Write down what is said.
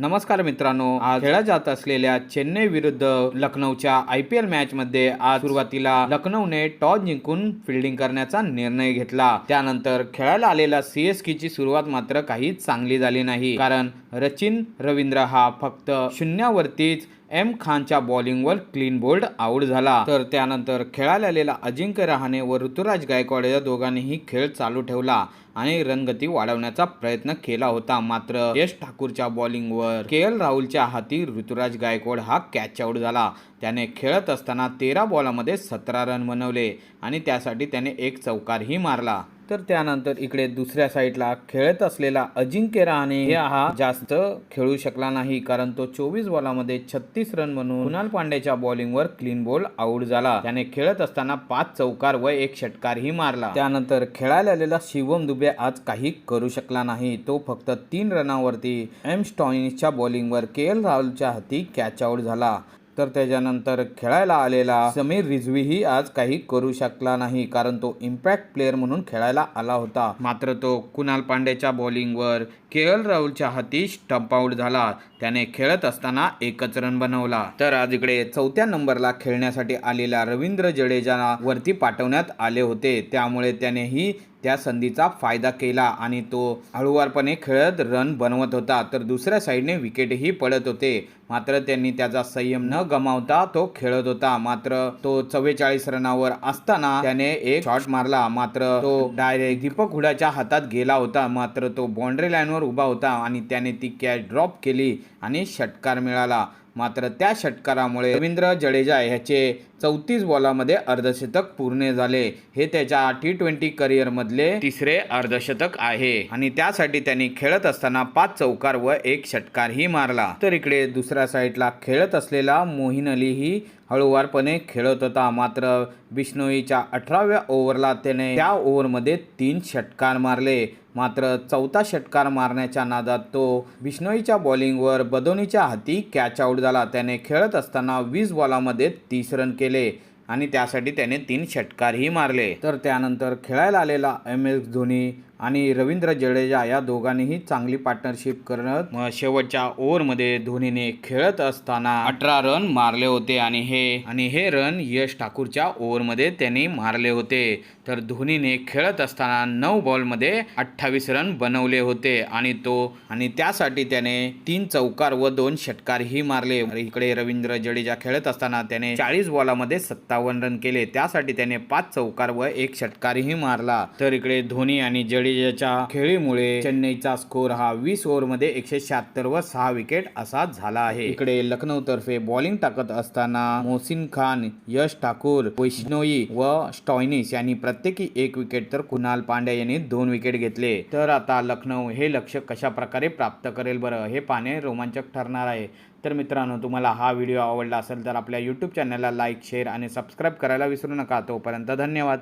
नमस्कार मित्रांनो. आज खेळल्या जात असलेल्या चेन्नई विरुद्ध लखनौच्या आय पी एल मॅच मध्ये आज सुरुवातीला लखनौने टॉस जिंकून फिल्डिंग करण्याचा निर्णय घेतला. त्यानंतर खेळायला आलेल्या सीएसके ची सुरुवात मात्र काही चांगली झाली नाही. कारण रचिन रवींद्र हा फक्त शून्यावरतीच एम खानच्या बॉलिंगवर क्लीन बोल्ड आऊट झाला. तर त्यानंतर खेळायला आलेला अजिंक्य रहाणे व ऋतुराज गायकवाड या दोघांनीही खेळ चालू ठेवला आणि रनगती वाढवण्याचा प्रयत्न केला होता. मात्र यश ठाकूरच्या बॉलिंगवर के एल राहुलच्या हाती ऋतुराज गायकवाड हा कॅच आऊट झाला. त्याने खेळत असताना तेरा बॉलामध्ये सतरा रन बनवले आणि त्यासाठी त्याने एक चौकारही मारला. तर त्यानंतर इकडे दुसऱ्या साईडला खेळत असलेला अजिंक्य रहाणे हा जास्त खेळू शकला नाही कारण तो चोवीस बॉलामध्ये छत्तीस रन म्हणून कुणाल पांडेच्या बॉलिंगवर क्लीन बॉल आऊट झाला. त्याने खेळत असताना पाच चौकार व एक षटकारही मारला. त्यानंतर खेळायला आलेला शिवम दुबे आज काही करू शकला नाही. तो फक्त तीन रनावरती एम स्टॉइनिसच्या बॉलिंगवर के एल राहुलच्या हाती कॅच आऊट झाला. तर त्याच्यानंतर खेळायला आलेला समीर रिझवीही आज काही करू शकला नाही कारण तो इम्पॅक्ट प्लेअर म्हणून खेळायला आला होता. मात्र तो कुणाल पांडेच्या बॉलिंगवर के एल राहुलच्या हाती स्टंप आऊट झाला. त्याने खेळत असताना एकच रन बनवला. तर आज इकडे चौथ्या नंबरला खेळण्यासाठी आलेल्या रवींद्र जडेजाला वरती पाठवण्यात आले होते. त्यामुळे त्यानेही त्या संधीचा फायदा केला आणि तो हळूवारपणे खेळत रन बनवत होता. तर दुसऱ्या साईडने विकेटही पडत होते. मात्र त्यांनी त्याचा संयम न गमावता तो खेळत होता. मात्र तो चव्वेचाळीस रनावर असताना त्याने एक शॉट मारला. मात्र तो डायरेक्ट दीपक हुडाच्या हातात गेला होता. मात्र तो बाउंड्री लाईनवर उभा होता आणि त्याने ती कॅच ड्रॉप केली आणि षटकार मिळाला. मात्र त्या षटकारामुळे रवींद्र जडेजा ह्याचे चौतीस बॉलामध्ये अर्धशतक पूर्ण झाले. हे त्याच्या टी ट्वेंटी करिअरमधले तिसरे अर्धशतक आहे. आणि त्यासाठी त्यांनी खेळत असताना पाच चौकार व एक षटकारही मारला. तर इकडे दुसऱ्या साईडला खेळत असलेला मोहन अली ही हळूवारपणे खेळत होता. मात्र बिष्णोईच्या अठराव्या ओव्हरला त्याने त्या ओव्हरमध्ये तीन षटकार मारले. मात्र चौथा षटकार मारण्याच्या नादात तो बिष्णोईच्या बॉलिंगवर बदोनीच्या हाती कॅच आऊट झाला. त्याने खेळत असताना वीस बॉलामध्ये तीस रन केले आणि त्यासाठी त्याने तीन षटकारही मारले. तर त्यानंतर खेळायला आलेला एम एस धोनी आणि रवींद्र जडेजा या दोघांनीही चांगली पार्टनरशिप करत शेवटच्या ओव्हरमध्ये धोनीने खेळत असताना अठरा रन मारले होते आणि हे आणि हे रन यश ठाकूरच्या ओव्हरमध्ये त्यांनी मारले होते. तर धोनीने खेळत असताना नऊ बॉलमध्ये अठ्ठावीस रन बनवले होते आणि तो आणि त्यासाठी त्याने तीन चौकार व दोन षटकारही मारले. इकडे रवींद्र जडेजा खेळत असताना त्याने चाळीस बॉलामध्ये सत्तावन्न रन केले. त्यासाठी त्याने पाच चौकार व एक षटकारही मारला. तर इकडे धोनी आणि जडे जडेजाच्या खेळीमुळे चेन्नईचा स्कोर हा वीस ओव्हरमध्ये एकशे शहात्तर व सहा विकेट असा झाला आहे. इकडे लखनौ तर्फे बॉलिंग टाकत असताना मोहसिन खान यश ठाकूर वैष्णोई व स्टॉयनिस यांनी प्रत्येकी एक विकेट तर कुणाल पांड्या यांनी दोन विकेट घेतले. तर आता लखनौ हे लक्ष कशा प्रकारे प्राप्त करेल बरं हे पाहणे रोमांचक ठरणार आहे. तर मित्रांनो तुम्हाला हा व्हिडिओ आवडला असेल तर आपल्या यूट्यूब चॅनलला लाईक शेअर आणि सबस्क्राईब करायला विसरू नका. तोपर्यंत धन्यवाद.